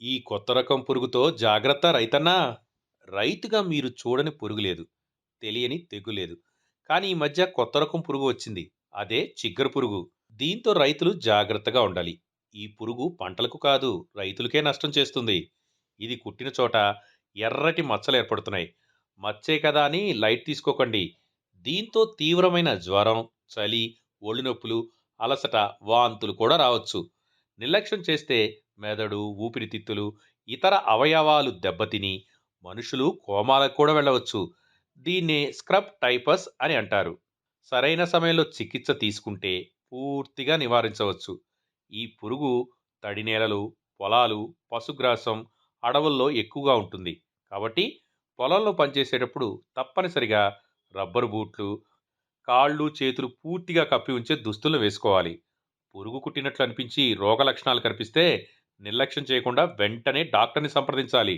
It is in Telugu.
ఈ కొత్త రకం పురుగుతో జాగ్రత్త రైతన్నా! రైతుగా మీరు చూడని పురుగు లేదు తెలియని తెగు లేదు. కానీ ఈ మధ్య కొత్త రకం పురుగు వచ్చింది. అదే చిగ్గర పురుగు. దీంతో రైతులు జాగ్రత్తగా ఉండాలి. ఈ పురుగు పంటలకు కాదు రైతులకే నష్టం చేస్తుంది. ఇది కుట్టిన చోట ఎర్రటి మచ్చలు ఏర్పడుతున్నాయి. మచ్చే కదా అని లైట్ తీసుకోకండి. దీంతో తీవ్రమైన జ్వరం చలి ఒళ్ళు నొప్పులు అలసట వాంతులు కూడా రావచ్చు. నిర్లక్ష్యం చేస్తే మెదడు ఊపిరితిత్తులు ఇతర అవయవాలు దెబ్బతిని మనుషులు కోమాలకు కూడా వెళ్ళవచ్చు. దీన్ని స్క్రబ్ టైపస్ అని అంటారు. సరైన సమయంలో చికిత్స తీసుకుంటే పూర్తిగా నివారించవచ్చు. ఈ పురుగు తడి నేలలు పొలాలు పశుగ్రాసం అడవుల్లో ఎక్కువగా ఉంటుంది. కాబట్టి పొలంలో పనిచేసేటప్పుడు తప్పనిసరిగా రబ్బరు బూట్లు కాళ్ళు చేతులు పూర్తిగా కప్పి ఉంచే దుస్తులు వేసుకోవాలి. పురుగు కుట్టినట్లు అనిపించి రోగ లక్షణాలు కనిపిస్తే నిర్లక్ష్యం చేయకుండా వెంటనే డాక్టర్ని సంప్రదించాలి.